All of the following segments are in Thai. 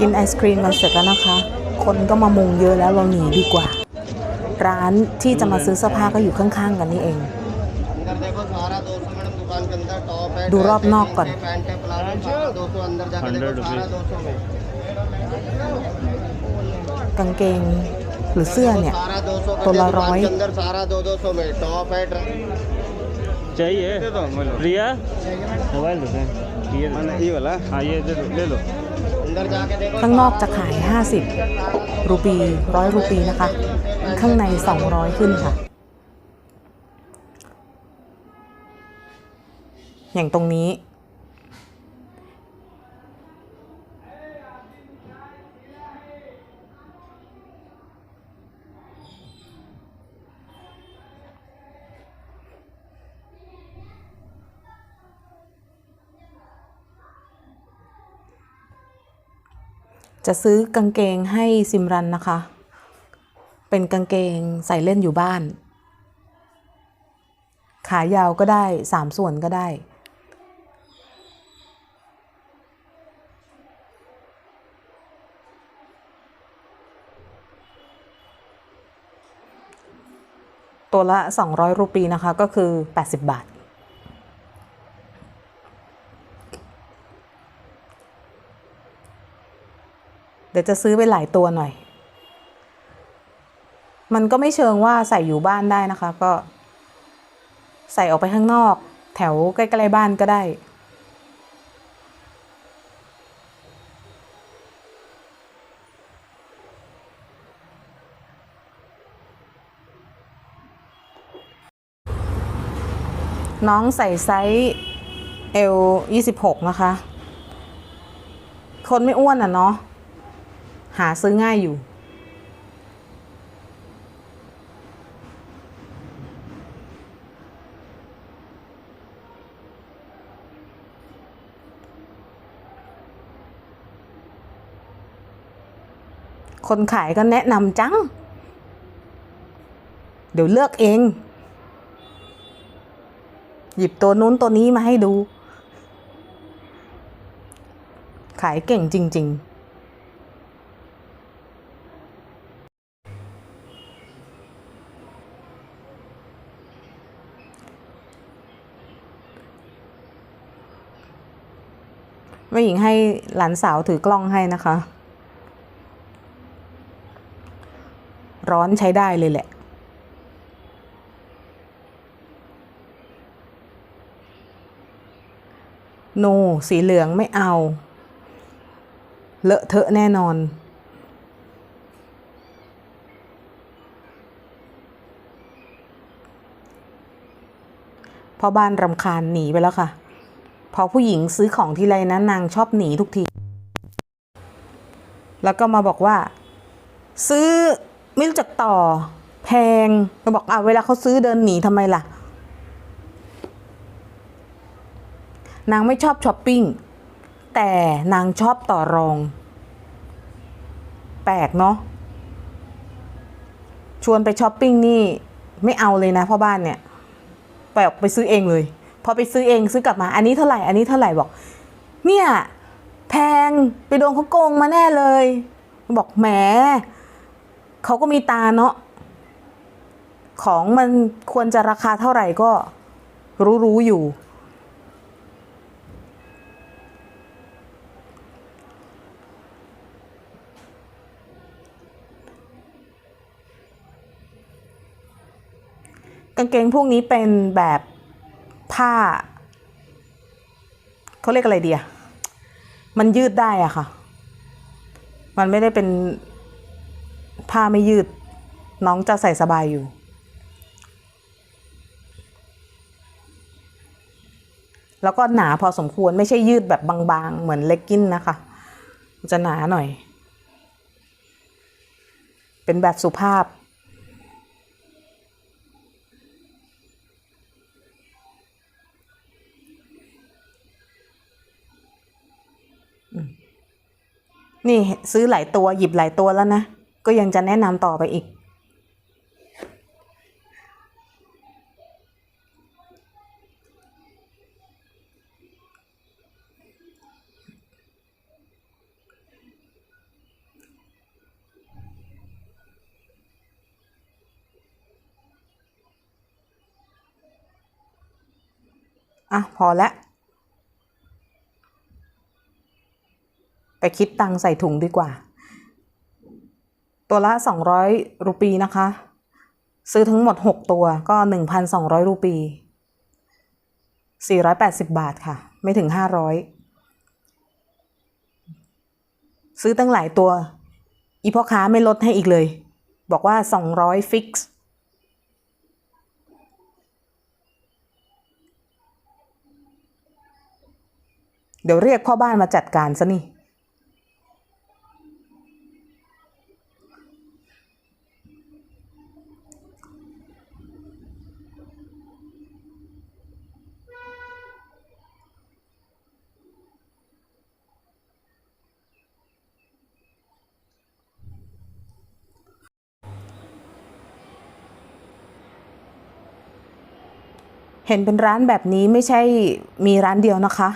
กินไอศครีมกันเสร็จแล้วนะคะ คนก็มามุงเยอะแล้วเราหนีดีกว่า ร้านที่จะมาซื้อเสื้อผ้าก็อยู่ข้างๆกันนี่เอง ดูรอบนอกก่อน กางเกงหรือเสื้อเนี่ย ตัวละร้อยใจเย่เรียโมบายดูสิเรียมันนี่วะล่ะอะเย่เดี๋ยวเดี๋ยว ข้างนอกจะขาย 50 รูปีร้อยรูปีนะคะ ข้างใน 200 ขึ้นค่ะ อย่างตรงนี้ จะซื้อกางเกงให้ซิมรันนะคะ เป็นกางเกงใส่เล่นอยู่บ้าน ขายาวก็ได้สามส่วนก็ได้ ตัวละ 200 รูปีนะคะก็คือ 80 บาที๋ยวจะซื้อไปหลายตัวหน่อย มันก็ไม่เชิงว่าใส่อยู่บ้านได้นะคะ ก็ ใส่ออกไปข้างนอก แถวใกล้ๆบ้านก็ได้น้องใส่ไซส์เอล26 นะคะ คนไม่อ้วนอะเนาะ หาซื้อง่ายอยู่ คนขายก็แนะนำจัง เดี๋ยวเลือกเอง หยิบตัวนู้นตัวนี้มาให้ดู ขายเก่งจริง ๆ แม่หญิงให้หลานสาวถือกล้องให้นะคะ ร้อนใช้ได้เลยแหละ โน สีเหลืองไม่เอา เลอะเทอะแน่นอนพ่อบ้านรำคาญหนีไปแล้วค่ะ พอผู้หญิงซื้อของทีไรนะนางชอบหนีทุกที แล้วก็มาบอกว่า ซื้อไม่รู้จักต่อ แพงมาบอกอะเวลาเขาซื้อเดินหนีทำไมล่ะ นางไม่ชอบช้อปปิ้ง แต่นางชอบต่อรอง แปลกเนาะชวนไปช้อปปิ้งนี่ ไม่เอาเลยนะพ่อบ้านเนี่ย ไปออกไปซื้อเองเลย พอไปซื้อเองซื้อกลับมาอันนี้เท่าไหร่อันนี้เท่าไหร่บอก เนี่ยแพงไปโดนเขาโกงมาแน่เลย บอกแหมเขาก็มีตาเนาะของมันควรจะราคาเท่าไหร่ก็รู้ๆอยู่ กางเกงพวกนี้เป็นแบบ ผ้าเขาเรียกอะไรเดียมันยืดได้อะค่ะ มันไม่ได้เป็นผ้าไม่ยืด น้องจะใส่สบายอยู่ แล้วก็หนาพอสมควรไม่ใช่ยืดแบบบางๆ เหมือนเลกกินนะคะ จะหนาหน่อย เป็นแบบสุภาพ นี่ซื้อหลายตัวหยิบหลายตัวแล้วนะ ก็ยังจะแนะนำต่อไปอีก อะ พอแล้ว ไปคิดตังค์ใส่ถุงดีกว่า ตัวละ 200 รูปีนะคะ ซื้อทั้งหมด 6 ตัวก็ 1,200 รูปี 480 บาทค่ะ ไม่ถึง 500 ซื้อตั้งหลายตัว อีพ่อค้าไม่ลดให้อีกเลย บอกว่า 200 ฟิกซ์เดี๋ยวเรียกพ่อบ้านมาจัดการซะนี่ เห็นเป็นร้านแบบนี้ไม่ใช่มีร้านเดียวนะคะ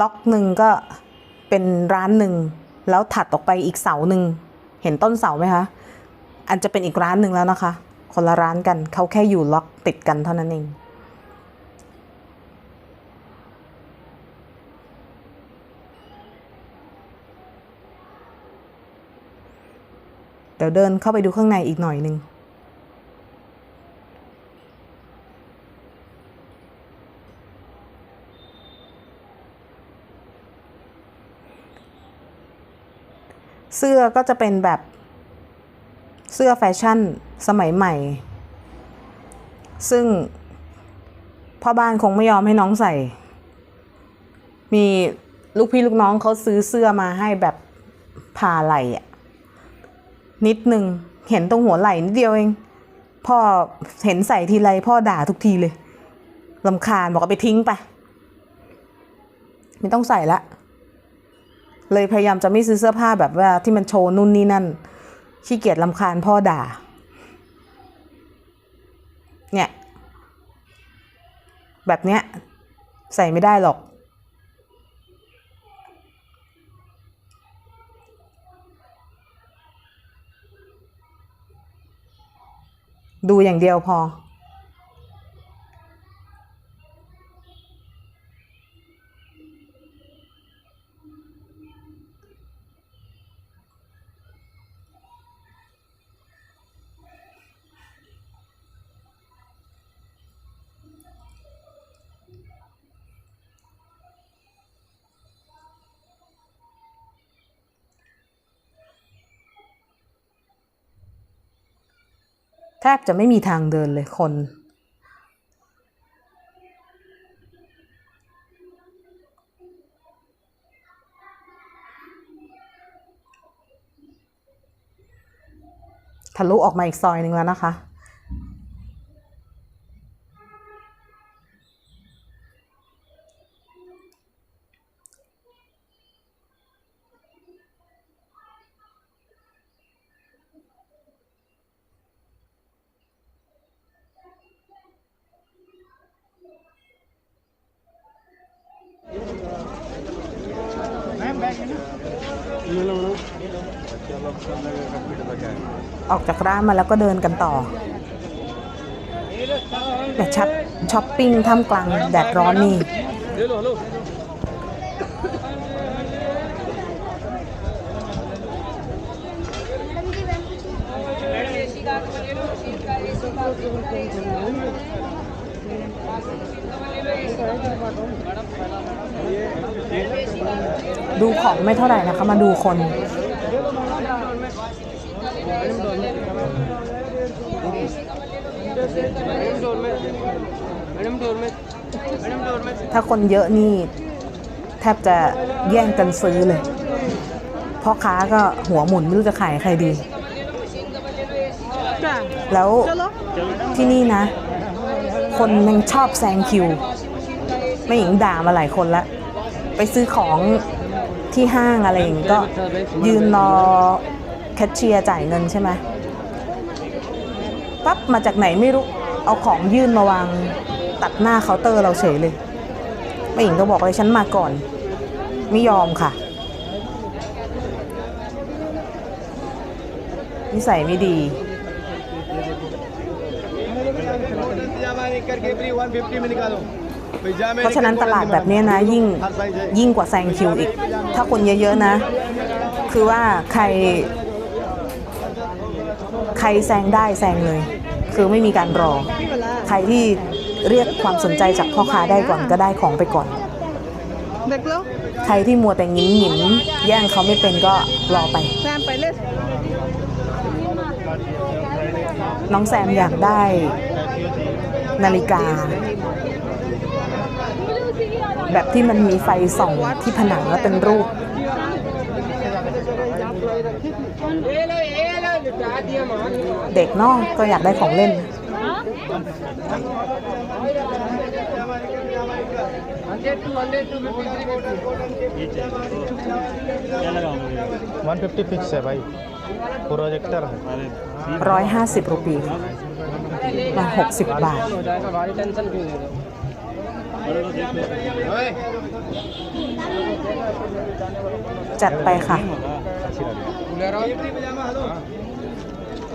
ล็อกหนึ่งก็เป็นร้านหนึ่ง แล้วถัดออกไปอีกเสาหนึ่ง เห็นต้นเสาไหมคะ อันจะเป็นอีกร้านหนึ่งแล้วนะคะ คนละร้านกันเขาแค่อยู่ล็อกติดกันเท่านั้นเองเดี๋ยวเดินเข้าไปดูข้างในอีกหน่อยหนึ่ง เสื้อก็จะเป็นแบบเสื้อแฟชั่นสมัยใหม่ ซึ่งพ่อบ้านคงไม่ยอมให้น้องใส่ มีลูกพี่ลูกน้องเขาซื้อเสื้อมาให้แบบผ่าไหล่อะนิดนึงเห็นตรงหัวไหล่นิดเดียวเอง พ่อเห็นใส่ทีไรพ่อด่าทุกทีเลยลำคาญบอกเอาไปทิ้งไป ไม่ต้องใส่ละ เลยพยายามจะไม่ซื้อเสื้อผ้าแบบว่าที่มันโชว์นู่นนี่นั่น ขี้เกียจลำคาญพ่อด่า เนี่ย แบบเนี้ย ใส่ไม่ได้หรอก ดูอย่างเดียวพอ แทบจะไม่มีทางเดินเลยคน ทะลุออกมาอีกซอยหนึ่งแล้วนะคะ ออกจากร้านมาแล้วก็เดินกันต่อแต่ชัดช้อปปิ้งท่ามกลางแดดร้อนนี่ ดูของไม่เท่าไหร่นะคะ มาดูคนถ้าคนเยอะนี่ แทบจะแย่งกันซื้อเลยพ่อค้าก็หัวหมุนไม่รู้จะขายใครดี แล้วที่นี่นะ คนยังชอบแซงคิวไม่หญิงด่ามาหลายคนละไปซื้อของที่ห้างอะไรอย่างงี้ก็ยืนรอแคชเชียร์จ่ายเงินใช่ไหมปั๊บมาจากไหนไม่รู้เอาของยื่นมาวางตัดหน้าเคาน์เตอร์เราเฉยเลยแม่หญิงก็บอกเลยฉันมาก่อน ไม่ยอมค่ะนิสัยไม่ดีเเพราะฉะนั้นตลาดแบบนี้นะยิ่งยิ่งกว่าแซงคิวอีก ถ้าคนเยอะๆนะ คือว่าใคร ใครแซงได้แซงเลย คือไม่มีการรอ ใครที่เรียกความสนใจจากพ่อค้าได้ก่อนก็ได้ของไปก่อน ใครที่มัวแต่งิ้มหิมแย่งเขาไม่เป็นก็รอไป น้องแซมอยากได้นาฬิกา แบบที่มันมีไฟส่องที่ผนังแล้วเป็นรูป เด็กเนอกก็อยากได้ของเล่น ये चाहिए तो क्या लगाऊंगा वन फिफ्टी फिक्स है भाई प्रोजेक्टर है अरे 150 รูปีมา60 บาท จัดไปค่ะ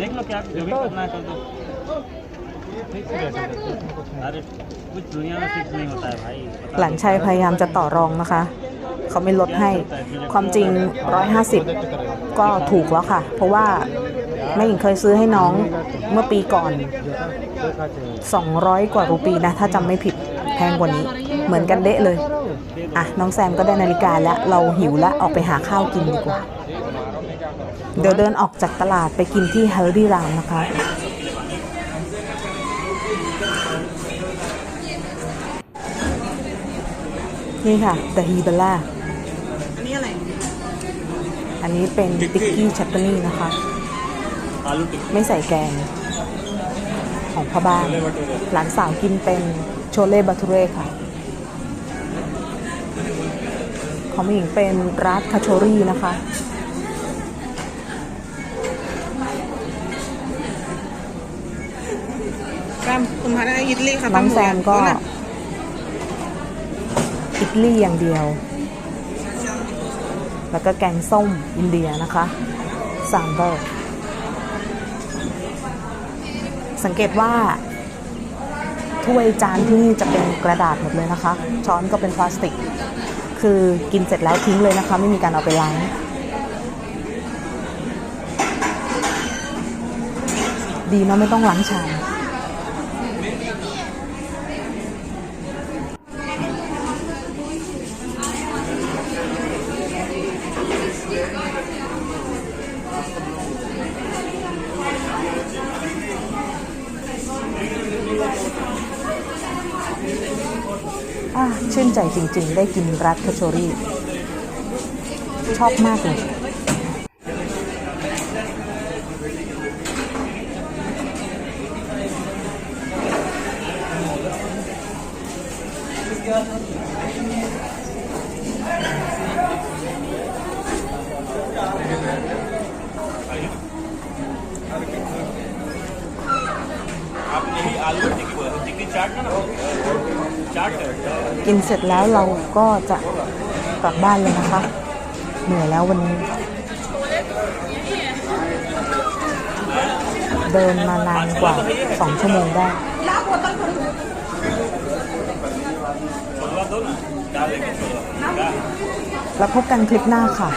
देख लो क्या जो भी करना है कर दो अरे कुछ दुनिया में फिक्स नहीं होता है भाई पता หลานชัยพยายามจะต่อรองนะคะ เขาไม่ลดให้ ความจริง 150 ก็ถูกแล้วค่ะ เพราะว่าแม่หญิงเคยซื้อให้น้องเมื่อปีก่อน 200 กว่ารูปีนะ ถ้าจำไม่ผิดแ ิด แพงกว่านี้ เหมือนกันเดะเลย อะ น้องแซมก็ได้นาฬิกาแล้ว เราหิวแล้วออกไปหาข้าวกินดีกว่า เดี๋ยวเดินออกจากตลาดไปกินที่เฮลตี้รามนะคะ นี่ค่ะเดอะฮีเบล่าอันนี้อะไร อันนี้เป็นติ๊กกี้ชัตเตอร์นี่นะคะ ไม่ใส่แกงของพ่อบ้าน หลานสาวกินเป็น โชเล่บาทูเร่ค่ะ ของผู้หญิงเป็นรัสคาโชรี่นะคะคุณพันธ์อิตลีค่ะน้ำแซมก็ อิตาลีอย่างเดียว แล้วก็แกงส้มอินเดียนะคะสามเบอร์สังเกตว่า ถ้วยจานที่นี่จะเป็นกระดาษหมดเลยนะคะ ช้อนก็เป็นพลาสติก คือกินเสร็จแล้วทิ้งเลยนะคะ ไม่มีการเอาไปล้างดีเนาะไม่ต้องล้างชาม อะชื่นใจจริงได้กินรัสคาโชรี่ ชอบมากเลยกิน กินเสร็จแล้วเราก็จะกลับบ้านเลยนะคะ เหนื่อยแล้ววันนี้ เดินมานานกว่า2ชั่วโมงได้ แล้วพบกันคลิปหน้าค่ะ